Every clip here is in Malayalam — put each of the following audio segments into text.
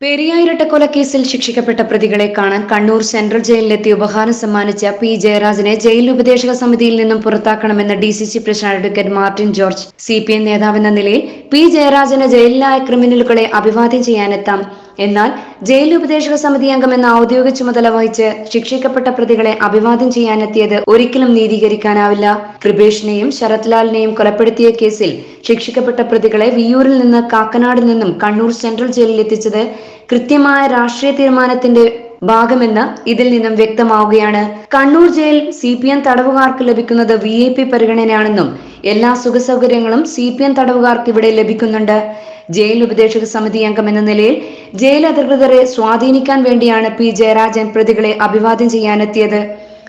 പെരിയ ഇരട്ടക്കൊലക്കേസിൽ ശിക്ഷിക്കപ്പെട്ട പ്രതികളെ കാണാൻ കണ്ണൂർ സെൻട്രൽ ജയിലിലെത്തി ഉപഹാരം സമ്മാനിച്ച പി ജയരാജനെ ജയിൽ ഉപദേശക സമിതിയിൽ നിന്നും പുറത്താക്കണമെന്ന് D C C president advocate Martin George C P M നേതാവെന്ന നിലയിൽ പി ജയരാജന് ജയിലിലായ ക്രിമിനലുകളെ അഭിവാദ്യം ചെയ്യാനെത്താം എന്നാൽ ജയിൽ ഉപദേശക സമിതി അംഗമെന്ന ഔദ്യോഗിക ചുമതല വഹിച്ച് ശിക്ഷിക്കപ്പെട്ട പ്രതികളെ അഭിവാദ്യം ചെയ്യാനെത്തിയത് ഒരിക്കലും നീതീകരിക്കാനാവില്ല. കൃപേഷിനെയും ശരത്ലാലിനെയും കൊലപ്പെടുത്തിയ കേസിൽ ശിക്ഷിക്കപ്പെട്ട പ്രതികളെ വിയൂരിൽ നിന്ന് കാക്കനാടിൽ നിന്നും കണ്ണൂർ സെൻട്രൽ ജയിലിൽ എത്തിച്ചത് കൃത്യമായ രാഷ്ട്രീയ തീരുമാനത്തിന്റെ ഭാഗമെന്ന് ഇതിൽ നിന്നും വ്യക്തമാവുകയാണ്. Kannur jail C P M തടവുകാർക്ക് ലഭിക്കുന്നത് വി ഐ പി പരിഗണനയാണെന്നും എല്ലാ സുഖസൗകര്യങ്ങളും സി പി എം തടവുകാർക്ക് ഇവിടെ ലഭിക്കുന്നുണ്ട്. ജയിൽ ഉപദേശക സമിതി അംഗം എന്ന നിലയിൽ ജയിൽ അധികൃതരെ സ്വാധീനിക്കാൻ വേണ്ടിയാണ് പി ജയരാജൻ പ്രതികളെ അഭിവാദ്യം ചെയ്യാനെത്തിയത്.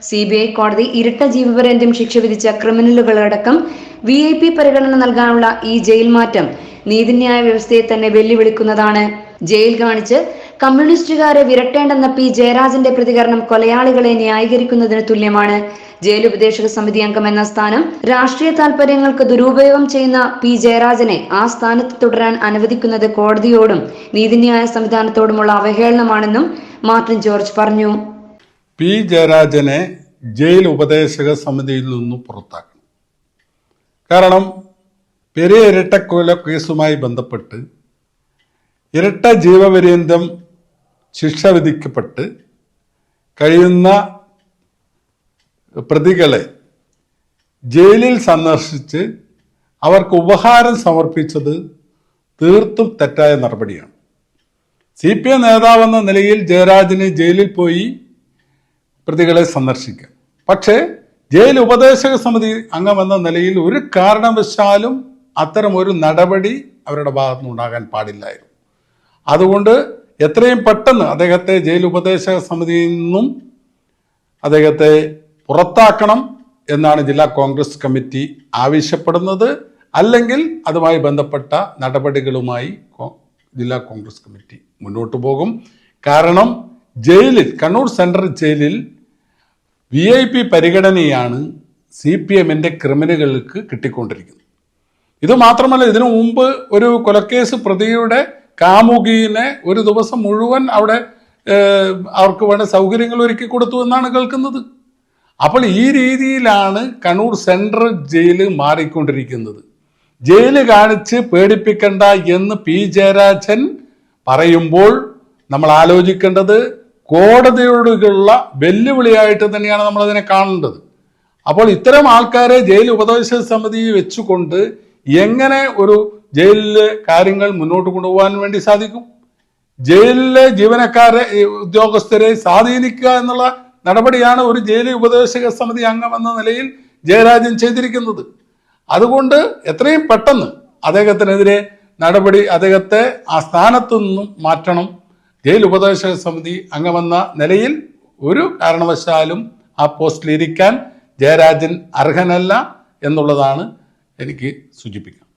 സി ബി ഐ കോടതി ഇരട്ട ജീവപര്യന്തം ശിക്ഷ വിധിച്ച ക്രിമിനലുകളടക്കം വി ഐ പി പരിഗണന നൽകാനുള്ള ഈ ജയിൽ മാറ്റം നീതിന്യായ വ്യവസ്ഥയെ തന്നെ വെല്ലുവിളിക്കുന്നതാണ്. ജയിൽ കാണിച്ച് കമ്മ്യൂണിസ്റ്റുകാരെ വിരട്ടേണ്ടെന്ന പി ജയരാജന്റെ പ്രതികരണം കൊലയാളികളെ ന്യായീകരിക്കുന്നതിന് തുല്യമാണ്. ജയിൽ ഉപദേശക സമിതി അംഗം എന്ന സ്ഥാനം രാഷ്ട്രീയ താൽപര്യങ്ങൾക്ക് ദുരുപയോഗം ചെയ്യുന്ന പി ജയരാജനെ ആ സ്ഥാനത്ത് തുടരാൻ അനുവദിക്കുന്നത് കോടതിയോടും നീതിന്യായ സംവിധാനത്തോടുമുള്ള അവഹേളനമാണെന്നും മാർട്ടിൻ ജോർജ് പറഞ്ഞു. പി ജയരാജനെ ജയിൽ ഉപദേശക സമിതിയിൽ നിന്നും പുറത്താക്കണം. കാരണം പെരിയ ഇരട്ടക്കൊല കേസുമായി ബന്ധപ്പെട്ട് ഇരട്ട ജീവപര്യന്തം ശിക്ഷ വിധിക്കപ്പെട്ട് കഴിയുന്ന പ്രതികളെ ജയിലിൽ സന്ദർശിച്ച് അവർക്ക് ഉപഹാരം സമർപ്പിച്ചത് തീർത്തും തെറ്റായ നടപടിയാണ്. സി പി എം നേതാവെന്ന നിലയിൽ ജയരാജന് ജയിലിൽ പോയി പ്രതികളെ സന്ദർശിക്കാം പക്ഷേ ജയിൽ ഉപദേശക സമിതി അംഗമെന്ന നിലയിൽ ഒരു കാരണവശാലും അത്തരം ഒരു നടപടി അവരുടെ ഭാഗത്തുനിന്ന് ഉണ്ടാകാൻ പാടില്ലായിരുന്നു. അതുകൊണ്ട് എത്രയും പെട്ടെന്ന് അദ്ദേഹത്തെ ജയിൽ ഉപദേശക സമിതിയിൽ നിന്നും അദ്ദേഹത്തെ പുറത്താക്കണം എന്നാണ് ജില്ലാ കോൺഗ്രസ് കമ്മിറ്റി ആവശ്യപ്പെടുന്നത്. അല്ലെങ്കിൽ അതുമായി ബന്ധപ്പെട്ട നടപടികളുമായി ജില്ലാ കോൺഗ്രസ് കമ്മിറ്റി മുന്നോട്ട് പോകും. കാരണം ജയിലിൽ കണ്ണൂർ സെൻട്രൽ ജയിലിൽ വി ഐ പി പരിഗണനയാണ് സി പി എമ്മിന്റെ ക്രിമിനലുകൾക്ക് കിട്ടിക്കൊണ്ടിരിക്കുന്നത്. ഇത് മാത്രമല്ല ഇതിനു മുമ്പ് ഒരു കൊലക്കേസ് പ്രതിയുടെ കാമുകീനെ ഒരു ദിവസം മുഴുവൻ അവിടെ അവർക്ക് വേണ്ട സൗകര്യങ്ങൾ ഒരുക്കി കൊടുത്തു എന്നാണ് കേൾക്കുന്നത്. അപ്പോൾ ഈ രീതിയിലാണ് കണ്ണൂർ സെൻട്രൽ ജയിൽ മാറിക്കൊണ്ടിരിക്കുന്നത്. ജയിൽ കാണിച്ച് പേടിപ്പിക്കണ്ട എന്ന് പി ജയരാജൻ പറയുമ്പോൾ നമ്മൾ ആലോചിക്കേണ്ടത് കോടതിയോടുള്ള വെല്ലുവിളിയായിട്ട് തന്നെയാണ് നമ്മൾ അതിനെ കാണേണ്ടത്. അപ്പോൾ ഇത്തരം ആൾക്കാരെ ജയിൽ ഉപദേശ സമിതി വെച്ചുകൊണ്ട് എങ്ങനെ ഒരു ജയിലിലെ കാര്യങ്ങൾ മുന്നോട്ട് കൊണ്ടുപോകാൻ വേണ്ടി സാധിക്കും? ജയിലിലെ ജീവനക്കാരെ ഉദ്യോഗസ്ഥരെ സ്വാധീനിക്കുക എന്നുള്ള നടപടിയാണ് ഒരു ജയിൽ ഉപദേശക സമിതി അംഗം എന്ന നിലയിൽ ജയരാജൻ ചെയ്തിരിക്കുന്നത്. അതുകൊണ്ട് എത്രയും പെട്ടെന്ന് അദ്ദേഹത്തിനെതിരെ നടപടി അദ്ദേഹത്തെ ആ സ്ഥാനത്തു നിന്നും മാറ്റണം. ജയിൽ ഉപദേശക സമിതി അംഗമെന്ന നിലയിൽ ഒരു കാരണവശാലും ആ പോസ്റ്റിലിരിക്കാൻ ജയരാജൻ അർഹനല്ല എന്നുള്ളതാണ് എനിക്ക് സൂചിപ്പിക്കുന്നത്